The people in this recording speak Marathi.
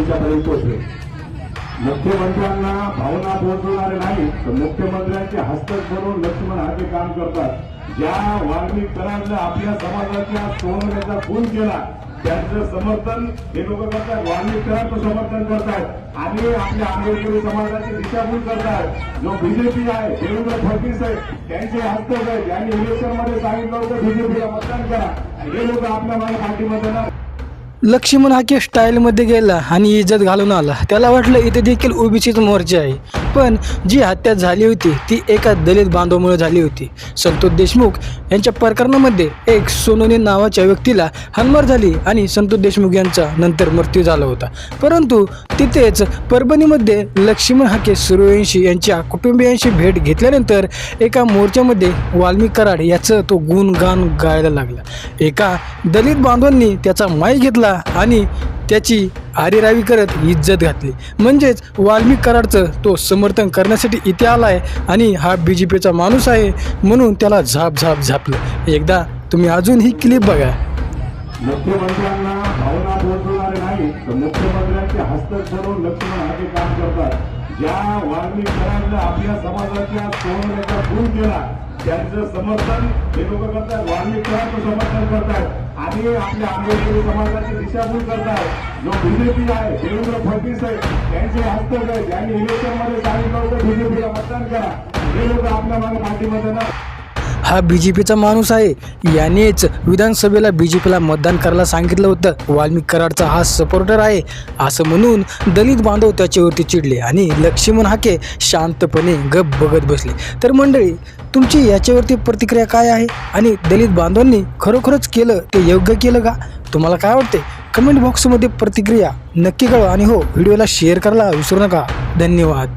त्यांच्यापर्यंत पोहोचले. मुख्यमंत्र्यांना भावना पोहोचवणारे नाही तर मुख्यमंत्र्यांचे हस्तक करून लक्ष्मण हाके काम करतात. ज्या वाल्मिक आपल्या समाजाच्या सोनवण्याचा खून केला त्यांचं समर्थन हे लोक करतात. वाल्मिक समर्थन करतात. आणि आपल्या आंबेडकरी समाजाची दिशाभूल करतात. जो बीजेपी आहे देवेंद्र फडणवीस आहे त्यांचे हस्तक आहे ज्यांनी इलेक्शनमध्ये सांगितलं होतं बीजेपीला मतदान करा. हे लोक आपल्या मला पाठिंबा देणार लक्ष्मण हा की स्टाईलमध्ये गेला आणि इज्जत घालून आला. त्याला वाटलं इथे देखील ओबीसीच मोर्चा आहे. पण जी हत्या झाली होती ती एका दलित बांधवामुळे झाली होती. संतोष देशमुख यांच्या प्रकरणामध्ये एक सोनोनी नावाच्या व्यक्तीला हानमार झाली आणि संतोष देशमुख यांचा नंतर मृत्यू झाला होता. परंतु तिथेच परभणीमध्ये लक्ष्मण हाके सूर्यवंशी यांच्या कुटुंबियांशी भेट घेतल्यानंतर एका मोर्चामध्ये वाल्मिक कराड याचं तो गुणगान गायला लागला. एका दलित बांधवांनी त्याचा माई घेतला आणि त्याची आरेरावी करत इज्जत घातली. म्हणजेच वाल्मिक कराडचं तो समर्थन करण्यासाठी इथे आला आहे आणि हा बी जे पीचा माणूस आहे म्हणून त्याला झाप झाप झापलं. एकदा तुम्ही अजून ही क्लिप बघा. मुख्यमंत्र्यांना भावना पोहोचवणार नाही तर मुख्यमंत्र्यांचे हस्तक करून लक्ष्मण हाके काम करतात. ज्या वाल्मिक कराडनं आपल्या समाजाच्या सोनवण्याचा खून केला त्यांचं समर्थन हे लोक करतात वाल्मिक कराडचं समर्थन करतात. आणि आपल्या आंबेडकरी समाजाची दिशाभूल करतात जो बीजेपी आहे देवेंद्र फडणवीस आहे त्यांचे हस्तक आहे ज्यांनी इलेक्शनमध्ये सांगितलं होतं बीजेपीला मतदान करा. हे लोक आपल्या मागे पाठिंबा देणार हा बी जे पीचा माणूस आहे. यानेच विधानसभेला बी जे पीला मतदान करायला सांगितलं होतं. वाल्मिक कराडचा हा सपोर्टर आहे. असं म्हणून दलित बांधव त्याच्यावरती चिडले आणि लक्ष्मण हाके शांतपणे गप बघत बसले. तर मंडळी तुमची याच्यावरती प्रतिक्रिया काय आहे? आणि दलित बांधवांनी खरोखरच केलं ते योग्य केलं का? तुम्हाला काय वाटते कमेंट बॉक्समध्ये प्रतिक्रिया नक्की कळवा आणि हो व्हिडिओला शेअर करायला विसरू नका. धन्यवाद.